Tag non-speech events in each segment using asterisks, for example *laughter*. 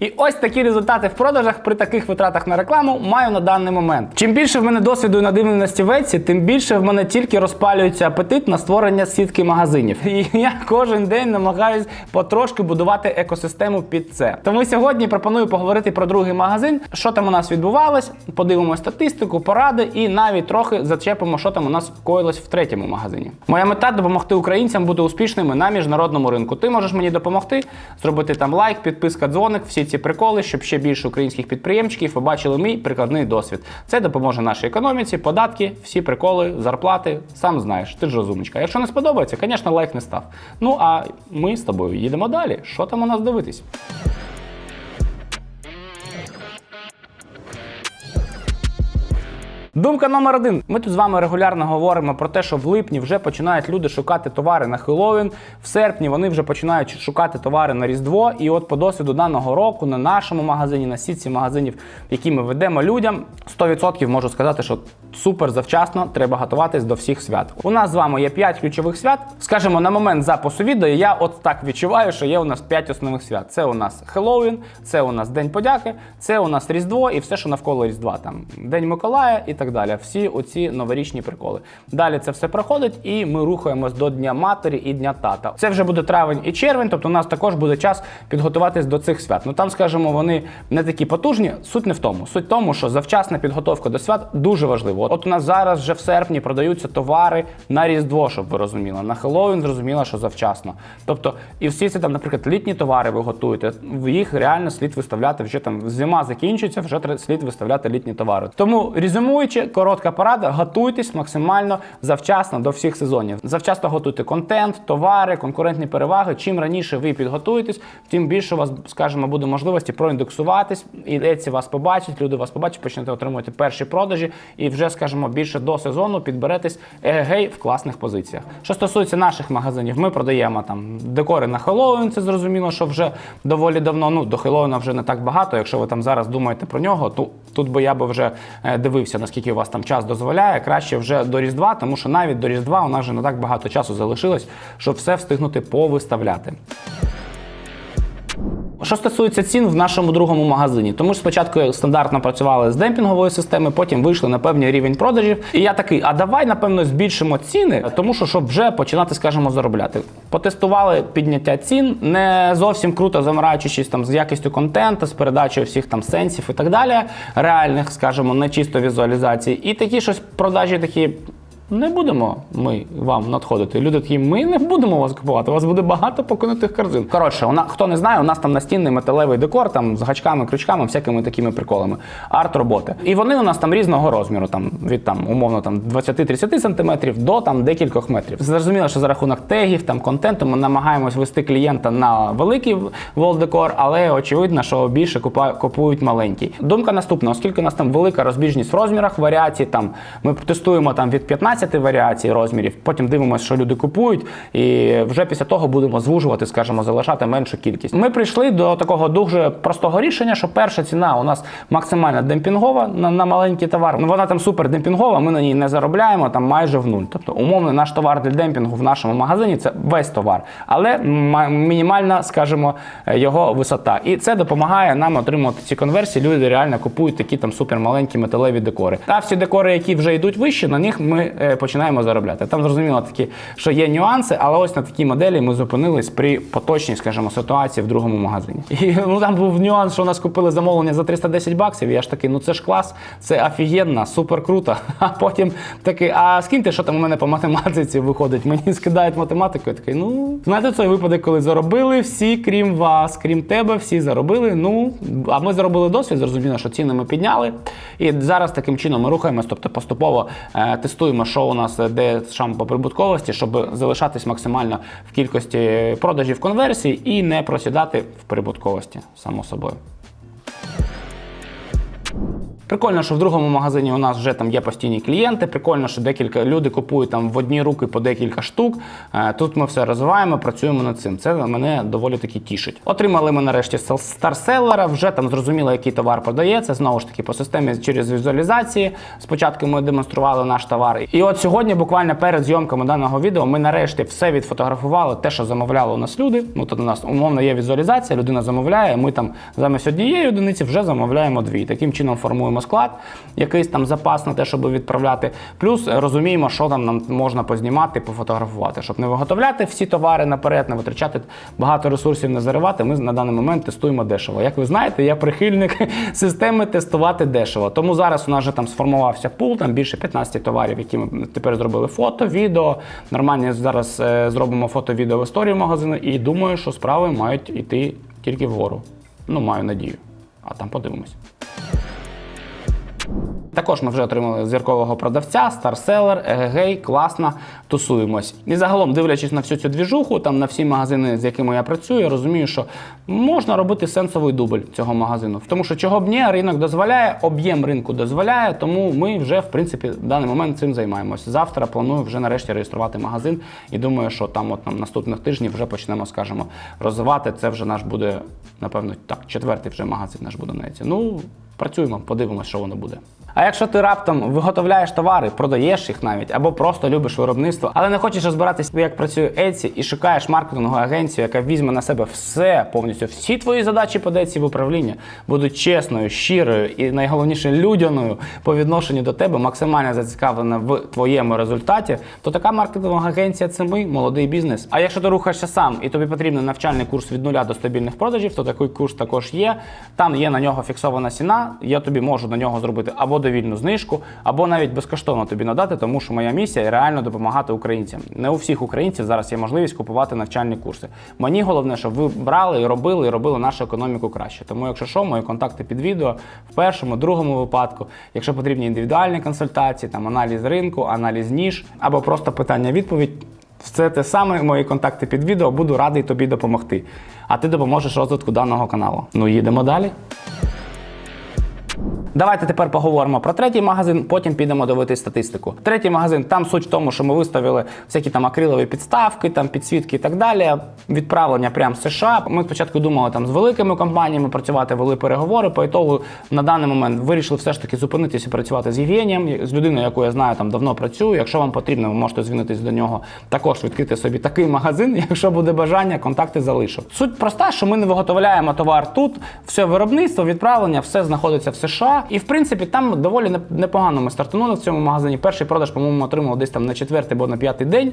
І ось такі результати в продажах при таких витратах на рекламу маю на даний момент. Чим більше в мене досвіду і надивленості в Etsy, тим більше в мене тільки розпалюється апетит на створення сітки магазинів. І я кожен день намагаюсь потрошки будувати екосистему під це. Тому сьогодні пропоную поговорити про другий магазин, що там у нас відбувалось, подивимося статистику, поради і навіть трохи зачепимо, що там у нас коїлось в третьому магазині. Моя мета допомогти українцям бути успішними на міжнародному ринку. Ти можеш мені допомогти зробити там лайк, підписка, дзвоник, всі ці приколи, щоб ще більше українських підприємчиків побачили мій прикладний досвід. Це допоможе нашій економіці, податки, всі приколи, зарплати. Сам знаєш, ти ж розумничка. Якщо не сподобається, звісно, лайк не став. Ну а ми з тобою їдемо далі. Що там у нас дивитись? Думка номер один. Ми тут з вами регулярно говоримо про те, що в липні вже починають люди шукати товари на Хеллоуін, в серпні вони вже починають шукати товари на Різдво. І от по досвіду даного року на нашому магазині, на сітці магазинів, які ми ведемо людям, 100% можу сказати, що супер завчасно треба готуватись до всіх свят. У нас з вами є 5 ключових свят. Скажімо, на момент запису відео я от так відчуваю, що є у нас 5 основних свят. Це у нас Хеллоуін, це у нас День подяки, це у нас Різдво і все, що навколо Різдва. Там День Миколая і так далі. Всі оці новорічні приколи. Далі це все проходить, і ми рухаємось до Дня Матері і Дня тата. Це вже буде травень і червень, тобто у нас також буде час підготуватись до цих свят. Ну там, скажімо, вони не такі потужні. Суть не в тому. Суть в тому, що завчасна підготовка до свят дуже важлива. От у нас зараз вже в серпні продаються товари на Різдво, щоб ви розуміли. На Хеллоуін зрозуміло, що завчасно. Тобто, і всі ці там, наприклад, літні товари ви готуєте, їх реально слід виставляти вже там зима закінчується, вже слід виставляти літні товари. Тому резюмуючи, коротка порада, готуйтесь максимально завчасно до всіх сезонів. Завчасно готуйте контент, товари, конкурентні переваги. Чим раніше ви підготуєтесь, тим більше у вас, скажімо, буде можливості проіндексуватись, і Etsy вас побачать, люди вас побачать, почнете отримувати перші продажі, і вже, скажімо, більше до сезону підберетесь егегей в класних позиціях. Що стосується наших магазинів, ми продаємо там декори на Хеллоуін, це зрозуміло, що вже доволі давно. Ну до Хеллоуіна вже не так багато. Якщо ви там зараз думаєте про нього, то тут би я би вже е, дивився, наскільки у вас там час дозволяє. Краще вже до Різдва, тому що навіть до Різдва у нас вже не так багато часу залишилось, щоб все встигнути повиставляти. Що стосується цін в нашому другому магазині, тому ж спочатку стандартно працювали з демпінгової системи, потім вийшли на певний рівень продажів. І я такий, а давай напевно збільшимо ціни, тому що щоб вже починати, скажімо, заробляти. Потестували підняття цін, не зовсім круто заморачуючись там з якістю контенту, з передачею всіх там сенсів і так далі, реальних, скажімо, не чисто візуалізації. І такі щось продажі такі. Не будемо ми вам надходити. Люди такі, ми не будемо вас купувати. У вас буде багато покинутих корзин. Коротше, нас, хто не знає, у нас там настінний металевий декор, там з гачками, крючками, всякими такими приколами. Арт-роботи. І вони у нас там різного розміру, там від там умовно там 20-30 сантиметрів до там декількох метрів. Зрозуміло, що за рахунок тегів, там контенту, ми намагаємось вести клієнта на великий wall декор, але очевидно, що більше купують маленький. Думка наступна, оскільки у нас там велика розбіжність в розмірах варіацій, там ми тестуємо там від 15 варіацій розмірів, потім дивимося, що люди купують, і вже після того будемо звужувати, скажімо, залишати меншу кількість. Ми прийшли до такого дуже простого рішення, що перша ціна у нас максимально демпінгова на, на маленький товар. Ну вона там супер демпінгова, ми на ній не заробляємо там майже в нуль. Тобто, умовно, наш товар для демпінгу в нашому магазині це весь товар, але ма- мінімальна, скажімо, його висота. І це допомагає нам отримати ці конверсії. Люди реально купують такі там супер маленькі металеві декори. А всі декори, які вже йдуть вище, на них ми е, починаємо заробляти. Там зрозуміло такі, що є нюанси, але ось на такій моделі ми зупинились при поточній, скажімо, ситуації в другому магазині. І ну там був нюанс, що у нас купили замовлення за 310 баксів. І я ж такий, ну це ж клас, це офігенно, супер круто. *laughs* А потім такий, а скиньте, що там у мене по математиці виходить. Мені скидають математику. Я такий, ну знаєте, цей випадок, коли заробили всі, крім вас, крім тебе, всі заробили. Ну а ми заробили досвід, зрозуміло, що ціни ми підняли. І зараз таким чином ми рухаємось, тобто поступово е, тестуємо, що у нас де шам по прибутковості, щоб залишатись максимально в кількості продажів конверсій і не просідати в прибутковості, само собою. Прикольно, що в другому магазині у нас вже там є постійні клієнти. Прикольно, що декілька люди купують там в одні руки по декілька штук. Е, Тут ми все розвиваємо, працюємо над цим. Це мене доволі таки тішить. отримали ми нарешті старселера, вже там зрозуміло, який товар продається. Знову ж таки, по системі через візуалізації. Спочатку ми демонстрували наш товар. І от сьогодні, буквально перед зйомками даного відео, ми нарешті все відфотографували, те, що замовляли у нас люди. Ну тут у нас умовно є візуалізація, людина замовляє. Ми там замість однієї одиниці вже замовляємо дві. Таким чином формуємо склад, якийсь там запас на те, щоб відправляти. Плюс е, розуміємо, що там нам можна познімати, пофотографувати, щоб не виготовляти всі товари наперед, не витрачати багато ресурсів, не заривати. Ми на даний момент тестуємо дешево. Як ви знаєте, я прихильник *laughs* системи тестувати дешево. Тому зараз у нас вже там сформувався пул, там більше 15 товарів, які ми тепер зробили фото, відео. Нормально зараз е, зробимо фото, відео в історію магазину, і думаю, що справи мають йти тільки вгору. Ну, маю надію. А там подивимось. Також ми вже отримали зіркового продавця, старселер, егегей, класно, тусуємось. І загалом, дивлячись на всю цю двіжуху, там на всі магазини, з якими я працюю, я розумію, що можна робити сенсовий дубль цього магазину. Тому що чого б ні, ринок дозволяє, об'єм ринку дозволяє, тому ми вже в принципі в даний момент цим займаємося. Завтра планую вже нарешті реєструвати магазин і думаю, що там от нам наступних тижнів вже почнемо, скажімо, розвивати. Це вже наш буде, напевно, так, четвертий вже магазин наш буде на. Ну, працюємо, подивимося, що воно буде. А якщо ти раптом виготовляєш товари, продаєш їх навіть, або просто любиш виробництво, але не хочеш розбиратися, як працює Etsy, і шукаєш маркетингову агенцію, яка візьме на себе все повністю, всі твої задачі по Etsy в управління будуть чесною, щирою і найголовніше людяною по відношенню до тебе, максимально зацікавлена в твоєму результаті, то така маркетингова агенція це ми, молодий бізнес. А якщо ти рухаєшся сам і тобі потрібен навчальний курс від нуля до стабільних продажів, то такий курс також є. Там є на нього фіксована ціна. Я тобі можу на нього зробити або довільну знижку, або навіть безкоштовно тобі надати, тому що моя місія реально допомагати українцям. Не у всіх українців зараз є можливість купувати навчальні курси. Мені головне, щоб ви брали і робили, і робили нашу економіку краще. Тому, якщо що, мої контакти під відео в першому, другому випадку, якщо потрібні індивідуальні консультації, там аналіз ринку, аналіз ніж або просто питання-відповідь. Все те саме, мої контакти під відео, буду радий тобі допомогти. А ти допоможеш розвитку даного каналу. Ну, їдемо далі. Давайте тепер поговоримо про третій магазин, потім підемо дивитися статистику. Третій магазин, там суть в тому, що ми виставили всякі там акрилові підставки, там підсвітки і так далі. Відправлення прямо з США. Ми спочатку думали там з великими компаніями працювати, вели переговори. По ітогу на даний момент вирішили все ж таки зупинитися працювати з Євгенієм, з людиною, яку я знаю, там давно працюю. Якщо вам потрібно, ви можете звернутися до нього. Також відкрити собі такий магазин. *laughs* Якщо буде бажання, контакти залишу. Суть проста, що ми не виготовляємо товар тут, все виробництво, відправлення, все знаходиться в США. І в принципі там доволі непогано ми стартанули в цьому магазині. Перший продаж, по-моєму, отримали десь там на четвертий або на п'ятий день.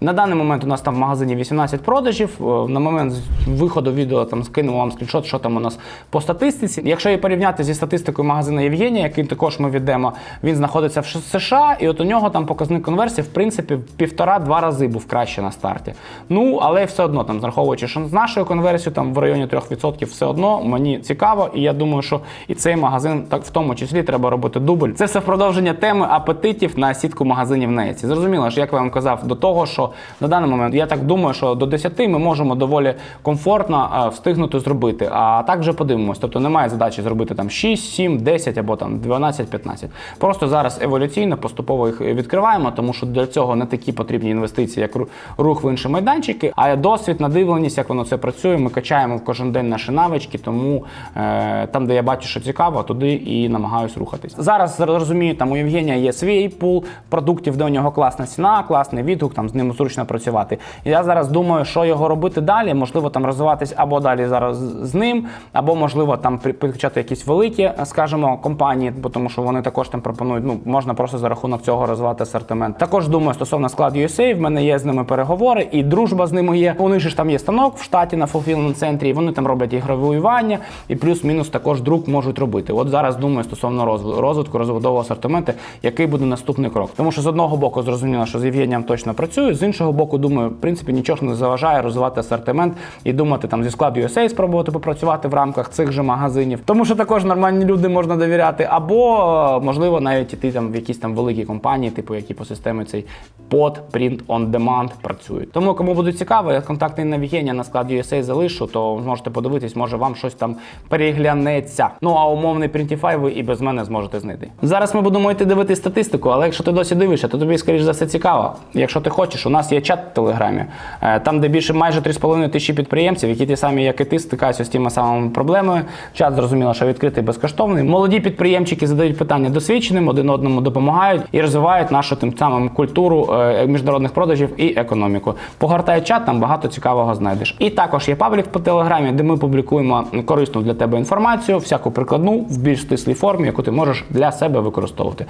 На даний момент у нас там в магазині 18 продажів. Е, На момент виходу відео там скинемо вам скріншот, що там у нас по статистиці. Якщо її порівняти зі статистикою магазину Євгенія, який також ми віддаємо, він знаходиться в США, і от у нього там показник конверсії, в принципі, в півтора-два рази був краще на старті. Ну, але все одно, там, зраховуючи, що з нашою конверсією там в районі 3% все одно мені цікаво, і я думаю, що і цей магазин так в тому числі треба робити дубль. Це все в продовження теми апетитів на сітку магазинів Неці. Зрозуміло, що як я вам казав до того, що на даний момент я так думаю, що до 10 ми можемо доволі комфортно е, встигнути зробити. А так вже подивимось. Тобто немає задачі зробити там 6, 7, 10 або там 12, 15. Просто зараз еволюційно поступово їх відкриваємо, тому що для цього не такі потрібні інвестиції, як рух в інші майданчики, а досвід, надивленість, як воно це працює. Ми качаємо кожен день наші навички, тому е, там, де я бачу, що цікаво, туди і намагаюсь рухатись. Зараз розумію, там у Євгенія є свій пул продуктів, де у нього класна ціна, класний відгук, там з ним зручно працювати. Я зараз думаю, що його робити далі. Можливо, там розвиватись або далі зараз з ним, або можливо там підключати якісь великі, скажімо, компанії, бо тому що вони також там пропонують. Ну можна просто за рахунок цього розвивати асортимент. Також думаю стосовно склад USA, в мене є з ними переговори, і дружба з ними є. У них ж там є станок в штаті на fulfillment центрі, і вони там роблять ігровуювання, і плюс-мінус також друк можуть робити. От зараз думаю стосовно розвитку, розвиткового асортименту, який буде наступний крок. Тому що з одного боку зрозуміло, що з Євгенієм точно працюю, з іншого боку, думаю, в принципі, нічого не заважає розвивати асортимент і думати там зі складу USA спробувати попрацювати в рамках цих же магазинів. Тому що також нормальні люди можна довіряти, або можливо навіть іти там в якісь там великі компанії, типу які по системі цей под Print on Demand працюють. Тому кому буде цікаво, я контакти на на склад USA залишу, то можете подивитись, може вам щось там переглянеться. Ну а умовний Printify Wi-Fi ви і без мене зможете знайти. Зараз ми будемо йти дивитися статистику, але якщо ти досі дивишся, то тобі, скоріш за все, цікаво. Якщо ти хочеш, у нас є чат в Телеграмі, е, там, де більше майже 3,5 тисячі підприємців, які ті самі, як і ти, стикаються з тими самими проблемами. Чат зрозуміло, що відкритий безкоштовний. Молоді підприємчики задають питання досвідченим, один одному допомагають і розвивають нашу тим самим культуру е, міжнародних продажів і економіку. Погортай чат, там багато цікавого знайдеш. І також є паблік по телеграмі, де ми публікуємо корисну для тебе інформацію, всяку прикладну в більш стислій формі, яку ти можеш для себе використовувати.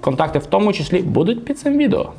Контакти в тому числі будуть під цим відео.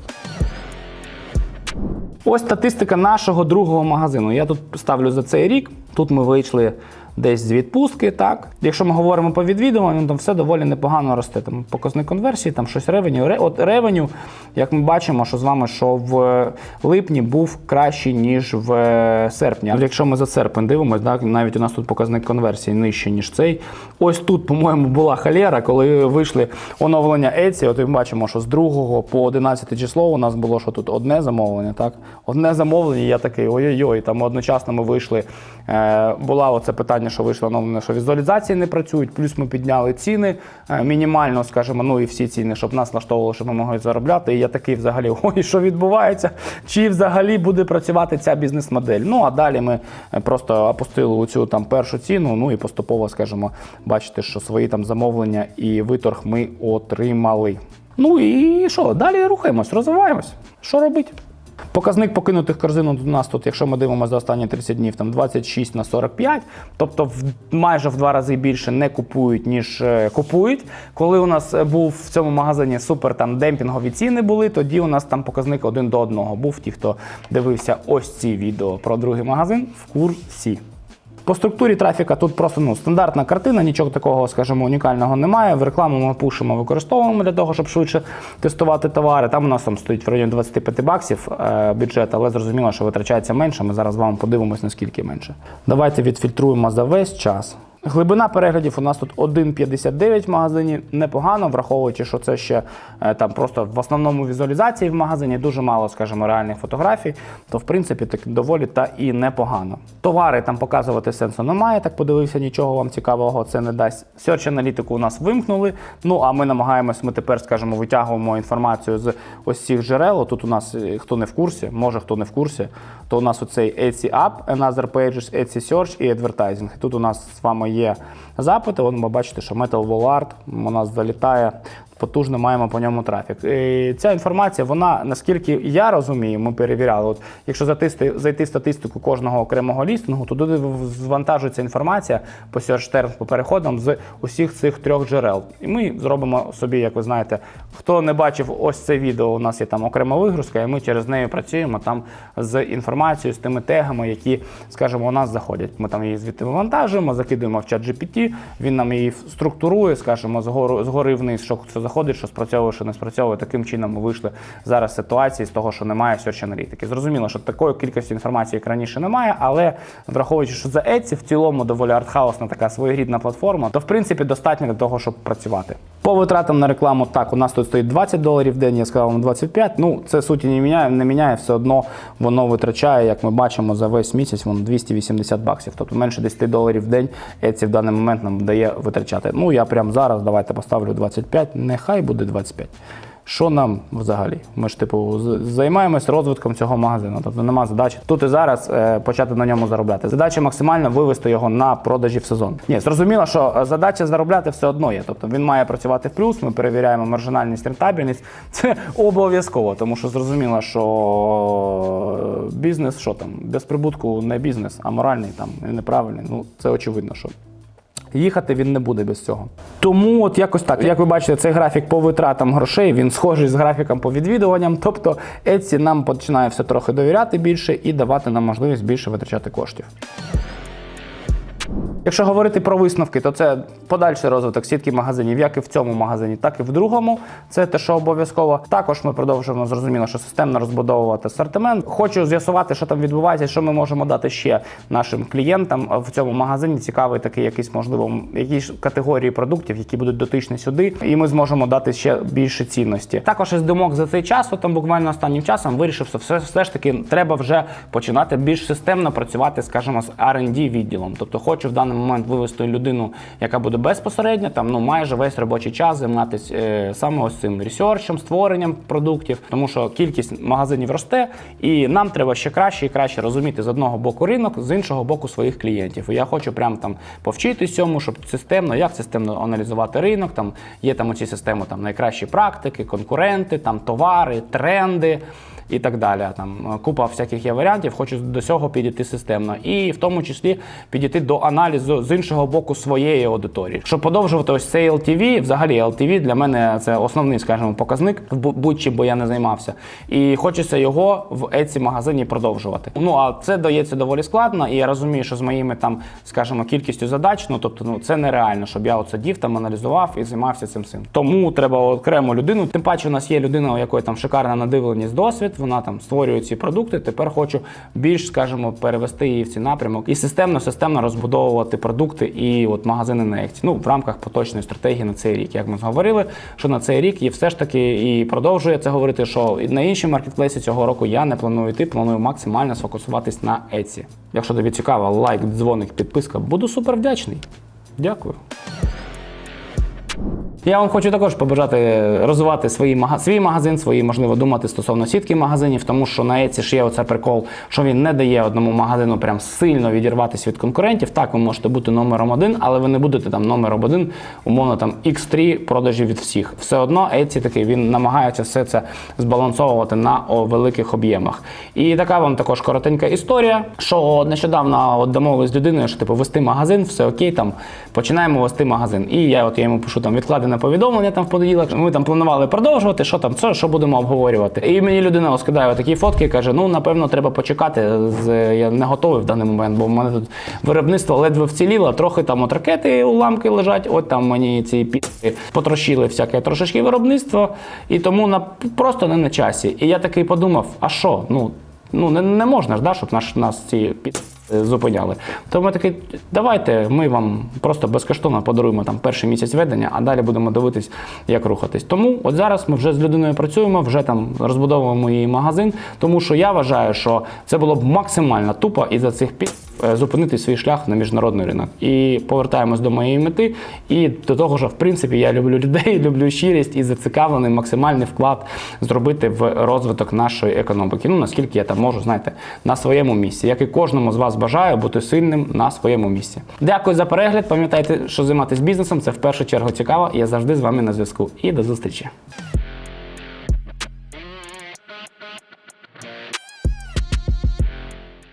Ось статистика нашого другого магазину. Я тут ставлю за цей рік. Тут ми вийшли десь з відпустки. Так, якщо ми говоримо по відвідуванню, там все доволі непогано росте. Там показник конверсії, там щось ревеню. От ревеню, як ми бачимо, що з вами, що в липні був кращий ніж в е, серпні. Якщо ми за серпень дивимося, так навіть у нас тут показник конверсії нижче ніж цей. Ось тут, по-моєму, була халера, коли вийшли оновлення Etsy. От ми бачимо, що з 2 по 11 число у нас було що тут одне замовлення. Так, одне замовлення. Я такий ой-ой-ой. Там одночасно ми вийшли. Е, була оце питання, що вийшло оновлення, що візуалізації не працюють. Плюс ми підняли ціни е, мінімально, скажімо, ну і всі ціни, щоб нас влаштовувало, щоб ми могли заробляти. І я такий взагалі, *laughs* ой, що відбувається? Чи взагалі буде працювати ця бізнес-модель? Ну а далі ми е, просто опустили оцю там першу ціну. Ну і поступово, скажімо, бачите, що свої там замовлення і виторг ми отримали. Ну і що? Далі рухаємось, розвиваємось. Що робити? Показник покинутих корзин у нас тут, якщо ми дивимося за останні 30 днів, там 26 на 45, тобто в, майже в два рази більше не купують, ніж е, купують. Коли у нас е, був в цьому магазині супер там демпінгові ціни були, тоді у нас там показник один до одного був. Ті, хто дивився ось ці відео про другий магазин, в курсі. По структурі трафіка тут просто ну, стандартна картина, нічого такого, скажімо, унікального немає. В рекламу ми пушимо, використовуємо для того, щоб швидше тестувати товари. Там у нас там стоїть в районі 25 баксів е, бюджет, але зрозуміло, що витрачається менше. Ми зараз з вами подивимось, наскільки менше. Давайте відфільтруємо за весь час. Глибина переглядів у нас тут 1,59 в магазині. Непогано, враховуючи, що це ще е, там просто в основному візуалізації в магазині дуже мало, скажімо, реальних фотографій, то в принципі так доволі та і непогано. Товари там показувати сенсу немає. Так подивився, нічого вам цікавого це не дасть. Search аналітику у нас вимкнули. Ну а ми намагаємось, ми тепер, скажімо, витягуємо інформацію з ось цих джерел. Тут у нас е, хто не в курсі, може хто не в курсі, то у нас оцей Etsy App, Another Pages, Etsy Search і Advertising. Тут у нас з вами є запити. Вон ви бачите, що Metal Wall Art у нас залітає. Потужно маємо по ньому трафік. І ця інформація, вона наскільки я розумію, ми перевіряли. От якщо затисти, зайти в статистику кожного окремого лістингу, то туди звантажується інформація по search terms, по переходам з усіх цих трьох джерел. І ми зробимо собі, як ви знаєте, хто не бачив ось це відео, у нас є там окрема вигрузка, і ми через неї працюємо там з інформацією, з тими тегами, які, скажімо, у нас заходять. Ми там її звідти вивантажуємо, закидуємо в чат GPT, він нам її структурує, скажімо, згору, згори вниз, що що заходить, що спрацьовує, що не спрацьовує. Таким чином ми вийшли зараз з ситуації з того, що немає search аналітики. Зрозуміло, що такої кількості інформації, як раніше, немає, але враховуючи, що за Etsy в цілому доволі артхаусна така своєрідна платформа, то в принципі достатньо для того, щоб працювати. По витратам на рекламу, так, у нас тут стоїть 20 доларів в день, я сказав вам 25. Ну, це суті не міняє, не міняє, все одно воно витрачає, як ми бачимо, за весь місяць воно 280 баксів. Тобто менше 10 доларів в день Etsy в даний момент нам дає витрачати. Ну, я прямо зараз давайте поставлю 25, нехай буде 25. Що нам взагалі? Ми ж типу займаємось розвитком цього магазину. Тобто нема задачі тут і зараз е, почати на ньому заробляти. Задача максимально вивести його на продажі в сезон. Ні, зрозуміло, що е, задача заробляти все одно є. Тобто він має працювати в плюс. Ми перевіряємо маржинальність, рентабельність. *laughs* Це обов'язково, тому що зрозуміло, що е, бізнес, що там без прибутку не бізнес, а моральний там неправильний. Ну це очевидно, що Їхати він не буде без цього. Тому от якось так. Як ви бачите, цей графік по витратам грошей він схожий з графіком по відвідуванням. Тобто Etsy нам починає все трохи довіряти більше і давати нам можливість більше витрачати коштів. Якщо говорити про висновки, то це подальший розвиток сітки магазинів, як і в цьому магазині, так і в другому. Це те, що обов'язково. Також ми продовжуємо зрозуміло, що системно розбудовувати асортимент. Хочу з'ясувати, що там відбувається, що ми можемо дати ще нашим клієнтам в цьому магазині. Цікавий такий якийсь, можливо, якісь категорії продуктів, які будуть дотичні сюди, і ми зможемо дати ще більше цінності. Також із думок за цей час, там буквально останнім часом вирішив, що все, все ж таки треба вже починати більш системно працювати, скажімо, з R&D відділом. Тобто хочу в даний момент вивести людину, яка буде безпосередньо, там ну майже весь робочий час займатися е, саме ось цим ресерчем, створенням продуктів, тому що кількість магазинів росте, і нам треба ще краще і краще розуміти з одного боку ринок, з іншого боку своїх клієнтів. І я хочу прям там повчитись цьому, щоб системно, як системно аналізувати ринок. Там є там оці системи, там найкращі практики, конкуренти, там товари, тренди і так далі. Там е, купа всяких є варіантів. Хочу до цього підійти системно, і в тому числі підійти до аналізу з іншого боку своєї аудиторії. Щоб подовжувати ось цей LTV, взагалі LTV для мене це основний, скажімо, показник в бу- будь-чим, бо я не займався. І хочеться його в Etsy магазині продовжувати. Ну а це дається доволі складно, і я розумію, що з моїми там, скажімо, кількістю задач, ну тобто, ну це нереально, щоб я от сидів там, аналізував і займався цим цим. Тому треба окрему людину. Тим паче, у нас є людина, у якої там шикарна надивленість, досвід. Вона там створює ці продукти. Тепер хочу більш, скажімо, перевести її в ці напрямок і системно, системно розбудовувати продукти і от магазини на Etsy. Ну в рамках поточної стратегії на цей рік. Як ми говорили, що на цей рік і все ж таки і продовжує це говорити, що на інші маркетплейси цього року я не планую йти, планую максимально сфокусуватись на Etsy. Якщо тобі цікаво, лайк, дзвоник, підписка, буду супер вдячний. Дякую. Я вам хочу також побажати розвивати свої свій магазин, свої, можливо, думати стосовно сітки магазинів, тому що на Etsy ж є оце прикол, що він не дає одному магазину прям сильно відірватися від конкурентів. Так, ви можете бути номером один, але ви не будете там номером один, умовно там X3 продажів від всіх. Все одно Etsy такий він намагається все це збалансовувати на великих об'ємах. І така вам також коротенька історія, що нещодавно от домовились людиною, що типу вести магазин, все окей, там починаємо вести магазин. І я от я йому пишу там відкладене повідомлення там в понеділок. Ми там планували продовжувати, що там, це, що будемо обговорювати. І мені людина ось такі фотки і каже: ну напевно, треба почекати. Я не готовий в даний момент, бо в мене тут виробництво ледве вціліло, трохи там от ракети уламки лежать. От там мені ці пі потрощили всяке трошечки виробництво, і тому на просто не на часі. І я такий подумав: а що? Ну ну не, не можна ж, да, щоб наш нас ці пі зупиняли. Тому ми такий, давайте ми вам просто безкоштовно подаруємо там перший місяць ведення, а далі будемо дивитись, як рухатись. Тому от зараз ми вже з людиною працюємо, вже там розбудовуємо її магазин, тому що я вважаю, що це було б максимально тупо і за цих пі е, зупинити свій шлях на міжнародний ринок. І повертаємось до моєї мети. І до того, що в принципі я люблю людей, *laughs* люблю щирість і зацікавлений максимальний вклад зробити в розвиток нашої економіки. Ну наскільки я там можу, знаєте, на своєму місці. Як і кожному з вас бажаю бути сильним на своєму місці. Дякую за перегляд. Пам'ятайте, що займатися бізнесом це в першу чергу цікаво. Я завжди з вами на зв'язку. І до зустрічі.